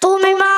都没吗？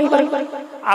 আল্লাহ